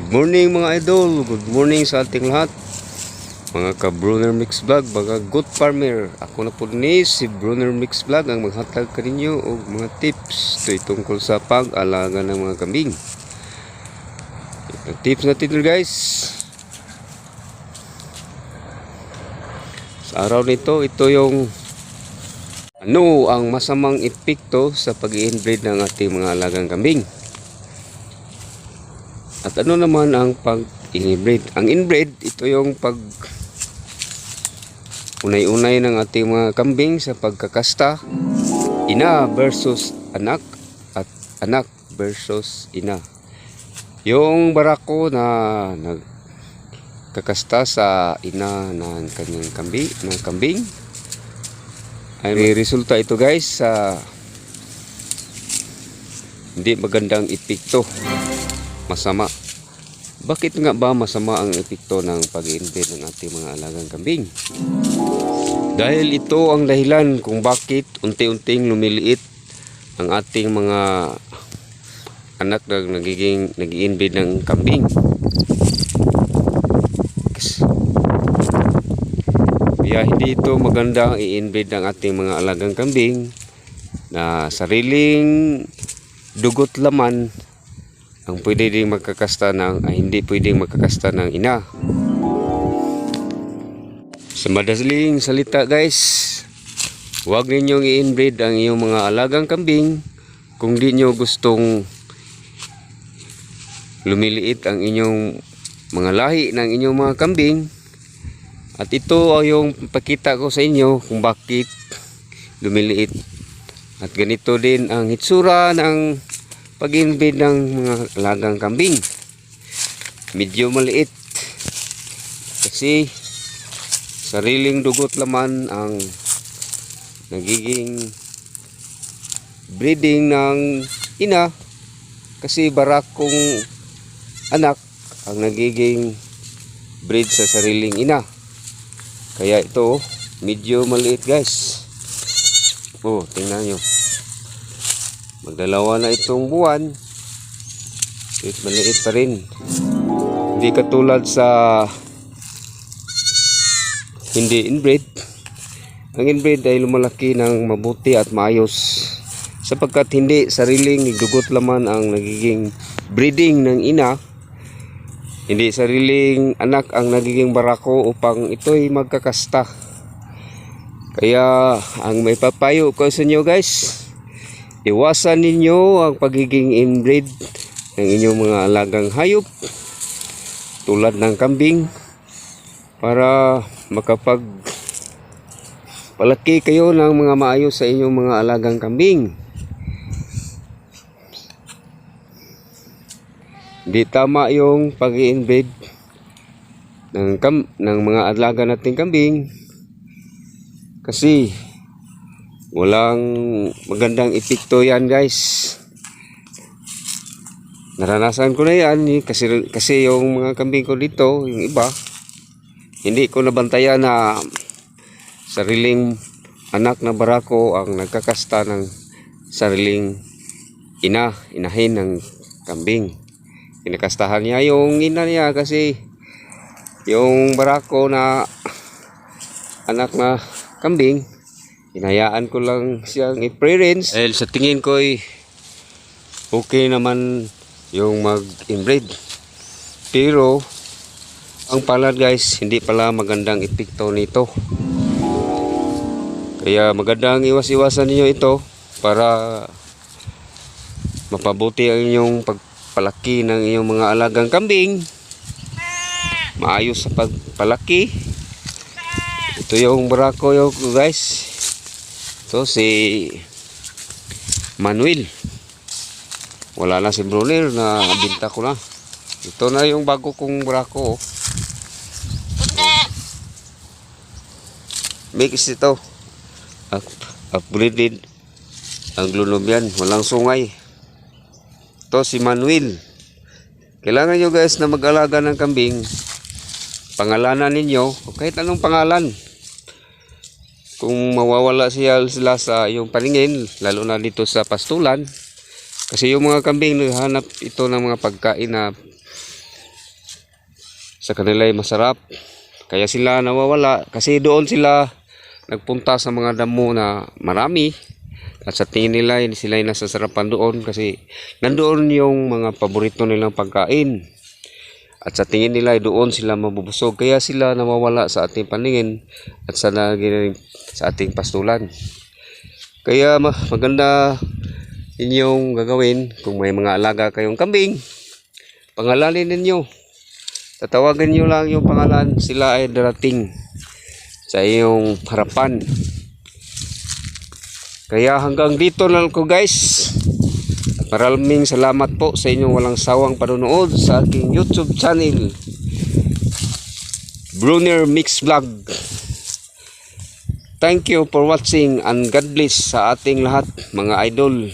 Good morning mga idol, good morning sa ating lahat. Mga ka Brunner Mix Vlog, mga good farmer. Ako na po ni si Brunner Mix Vlog ang maghatag kaninyo og mga tips to tungkol sa pag-alaga ng mga kambing. Ang tips natin guys. Sa araw nito, ito yung ano ang masamang epekto sa pag-inbreed ng ating mga alagang kambing. At ano naman ang pag-inbreed? Ang inbreed, ito yung pag unay-unay ng ating mga kambing sa pagkakasta. Ina versus anak at anak versus ina. Yung barako na nagkakasta sa ina ng kanyang kambing, ng kambing ay may resulta ito guys sa hindi magandang epekto masama. Bakit nga ba masama ang epekto ng pag-invade ng ating mga alagang kambing? Dahil ito ang dahilan kung bakit unti-unting lumiliit ang ating mga anak na nagiging nag-invade ng kambing. Kaya hindi ito maganda i-invade ng ating mga alagang kambing na sariling dugot laman ang pwede ding magkakasta ng ay hindi pwedeng magkakasta ng ina. Sa madaling salita guys, huwag ninyong i-inbreed ang iyong mga alagang kambing kung di nyo gustong lumiliit ang inyong mga lahi ng inyong mga kambing. At ito ay yung pakita ko sa inyo kung bakit lumiliit. At ganito din ang hitsura ng pag-invade ng mga alagang kambing. Medyo maliit. Kasi sariling dugot laman ang nagiging breeding ng ina kasi barakong anak ang nagiging breed sa sariling ina. Kaya ito medyo maliit guys. Oh, tingnan nyo. Magdalawa na itong buwan. Maliit, maliit pa rin. Hindi katulad sa hindi inbreed. Ang inbreed ay lumalaki ng mabuti at maayos sapagkat hindi sariling dugot laman ang nagiging breeding ng ina hindi sariling anak ang nagiging barako upang ito'y magkakasta kaya ang may papayo ko sa inyo guys iwasan ninyo ang pagiging inbreed ng inyong mga alagang hayop tulad ng kambing para makapag palaki kayo ng mga maayos sa inyong mga alagang kambing. Di tama yung pag inbreed ng, ng mga alaga nating kambing kasi walang magandang epekto yan guys. Naranasan ko na yan eh, kasi, kasi yung mga kambing ko dito, yung iba, hindi ko nabantayan na sariling anak na barako ang nagkakasta ng sariling ina, inahin ng kambing kinakastahan niya yung ina niya kasi yung barako na anak na kambing hinayaan ko lang siyang i-pre-rinse dahil sa tingin ko ay okay naman yung mag-inbreed. Pero ang palad guys hindi pala magandang epekto nito. Kaya magandang iwas-iwasan niyo ito para mapabuti ang inyong pag palaki ng iyong mga alagang kambing. Maayos sa pagpalaki. Ito yung barako yung guys ito si Manuel wala na si Brunner na binta ko na ito na yung bago kong barako oh. mix ito up, upgraded ang lunob yan walang sungay to si Manuel. Kailangan nyo guys na mag-alaga ng kambing. Pangalanan ninyo, o kahit anong pangalan. Kung mawawala siya sila sa yung paningin, lalo na dito sa pastulan. Kasi yung mga kambing naghanap ito ng mga pagkain na sa kanila ay masarap. Kaya sila nawawala kasi doon sila nagpunta sa mga damo na marami at sa tingin nila sila yung nasasarapan doon kasi nandoon yung mga paborito nilang pagkain at sa tingin nila doon sila mabubusog. Kaya sila nawawala sa ating paningin at sa, naging- sa ating pastulan. Kaya ma- maganda inyong gagawin kung may mga alaga kayong kambing. Pangalalin ninyo. Tatawagan nyo lang yung pangalan. Sila ay darating sa iyong harapan. Kaya hanggang dito na lang ko guys maraming salamat po sa inyong walang sawang panonood sa aking youtube channel Brunner Mix Vlog. Thank you for watching and God bless sa ating lahat mga idol